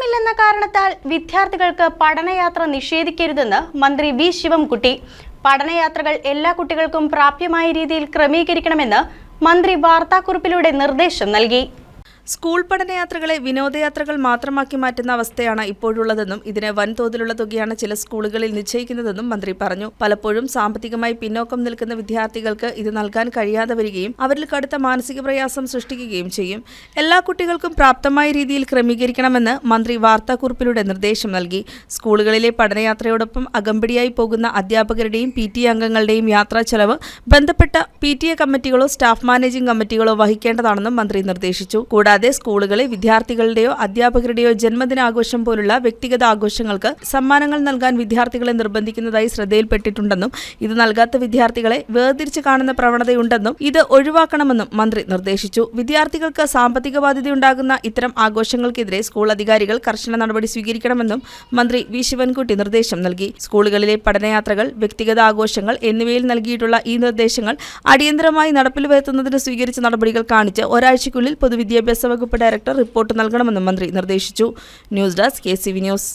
പണമില്ലെന്ന കാരണത്താൽ വിദ്യാർത്ഥികൾക്ക് പഠനയാത്ര നിഷേധിക്കരുതെന്ന് മന്ത്രി വി ശിവംകുട്ടി പഠനയാത്രകൾ എല്ലാ കുട്ടികൾക്കും പ്രാപ്യമായ രീതിയിൽ ക്രമീകരിക്കണമെന്ന് മന്ത്രി വാർത്താക്കുറിപ്പിലൂടെ നിർദ്ദേശം നൽകി. സ്കൂൾ പഠനയാത്രകളെ വിനോദയാത്രകൾ മാത്രമാക്കി മാറ്റുന്ന അവസ്ഥയാണ് ഇപ്പോഴുള്ളതെന്നും ഇതിന് വൻതോതിലുള്ള തുകയാണ് ചില സ്കൂളുകളിൽ നിശ്ചയിക്കുന്നതെന്നും മന്ത്രി പറഞ്ഞു. പലപ്പോഴും സാമ്പത്തികമായി പിന്നോക്കം നിൽക്കുന്ന വിദ്യാർത്ഥികൾക്ക് ഇത് നൽകാൻ കഴിയാതെ വരികയും അവരിൽ കടുത്ത മാനസിക പ്രയാസം സൃഷ്ടിക്കുകയും ചെയ്യും. എല്ലാ കുട്ടികൾക്കും പ്രാപ്തമായ രീതിയിൽ ക്രമീകരിക്കണമെന്ന് മന്ത്രി വാർത്താക്കുറിപ്പിലൂടെ നിർദ്ദേശം നൽകി. സ്കൂളുകളിലെ പഠനയാത്രയോടൊപ്പം അകമ്പടിയായി പോകുന്ന അധ്യാപകരുടെയും പി ടി അംഗങ്ങളുടെയും യാത്രാ ചെലവ് ബന്ധപ്പെട്ട പി ടി എ കമ്മിറ്റികളോ സ്റ്റാഫ് മാനേജിംഗ് കമ്മിറ്റികളോ വഹിക്കേണ്ടതാണെന്നും മന്ത്രി നിർദ്ദേശിച്ചു. കൂടാതെ സ്കൂളുകളിൽ വിദ്യാർത്ഥികളുടെയോ അധ്യാപകരുടെയോ ജന്മദിനാഘോഷം പോലുള്ള വ്യക്തിഗത ആഘോഷങ്ങൾക്ക് സമ്മാനങ്ങൾ നൽകാൻ വിദ്യാർത്ഥികളെ നിർബന്ധിക്കുന്നതായി ശ്രദ്ധയിൽപ്പെട്ടിട്ടുണ്ടെന്നും ഇത് നൽകാത്ത വിദ്യാർത്ഥികളെ വേർതിരിച്ച് കാണുന്ന പ്രവണതയുണ്ടെന്നും ഇത് ഒഴിവാക്കണമെന്നും മന്ത്രി നിർദ്ദേശിച്ചു. വിദ്യാർത്ഥികൾക്ക് സാമ്പത്തിക ബാധ്യതയുണ്ടാകുന്ന ഇത്തരം ആഘോഷങ്ങൾക്കെതിരെ സ്കൂൾ അധികാരികൾ കർശന നടപടി സ്വീകരിക്കണമെന്നും മന്ത്രി വി. ശിവൻകുട്ടി നിർദ്ദേശം നൽകി. സ്കൂളുകളിലെ പഠനയാത്രകൾ വ്യക്തിഗത ആഘോഷങ്ങൾ എന്നിവയിൽ നൽകിയിട്ടുള്ള ഈ നിർദ്ദേശങ്ങൾ അടിയന്തരമായി നടപ്പിൽ വരുത്തുന്നതിന് സ്വീകരിച്ച നടപടികൾ കാണിച്ച് ഒരാഴ്ചയ്ക്കുള്ളിൽ പൊതുവിദ്യാഭ്യാസ വകുപ്പ് ഡയറക്ടർ റിപ്പോർട്ട് നൽകണമെന്നും മന്ത്രി നിർദ്ദേശിച്ചു. News desk K news.